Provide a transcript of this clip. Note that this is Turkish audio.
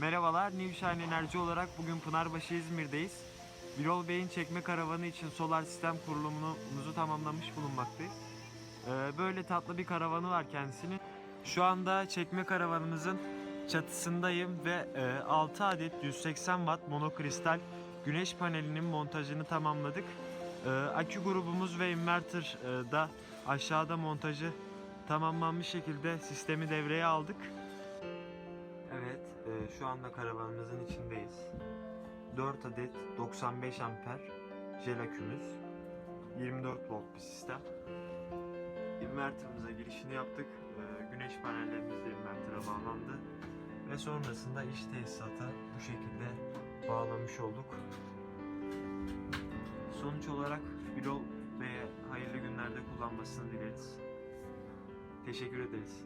Merhabalar, Nivşehir Enerji olarak bugün Pınarbaşı İzmir'deyiz. Birol Bey'in çekme karavanı için solar sistem kurulumumuzu tamamlamış bulunmaktayız. Ee, Böyle tatlı bir karavanı var kendisinin. Şu anda çekme karavanımızın çatısındayım ve e, 6 adet 180 watt monokristal güneş panelinin montajını tamamladık. Ee, Akü grubumuz ve inverter e, da aşağıda montajı tamamlanmış şekilde sistemi devreye aldık. Evet, e, şu anda karavanımızın içindeyiz. 4 adet 95 amper jel akümüz. 24 volt bir sistem. Inverter'ımıza girişini yaptık. E, güneş panellerimiz de inverter'a bağlandı. Ve sonrasında iç tesisata bu şekilde bağlamış olduk. Sonuç olarak Birol Bey'e hayırlı günlerde kullanmasını dileriz. Teşekkür ederiz.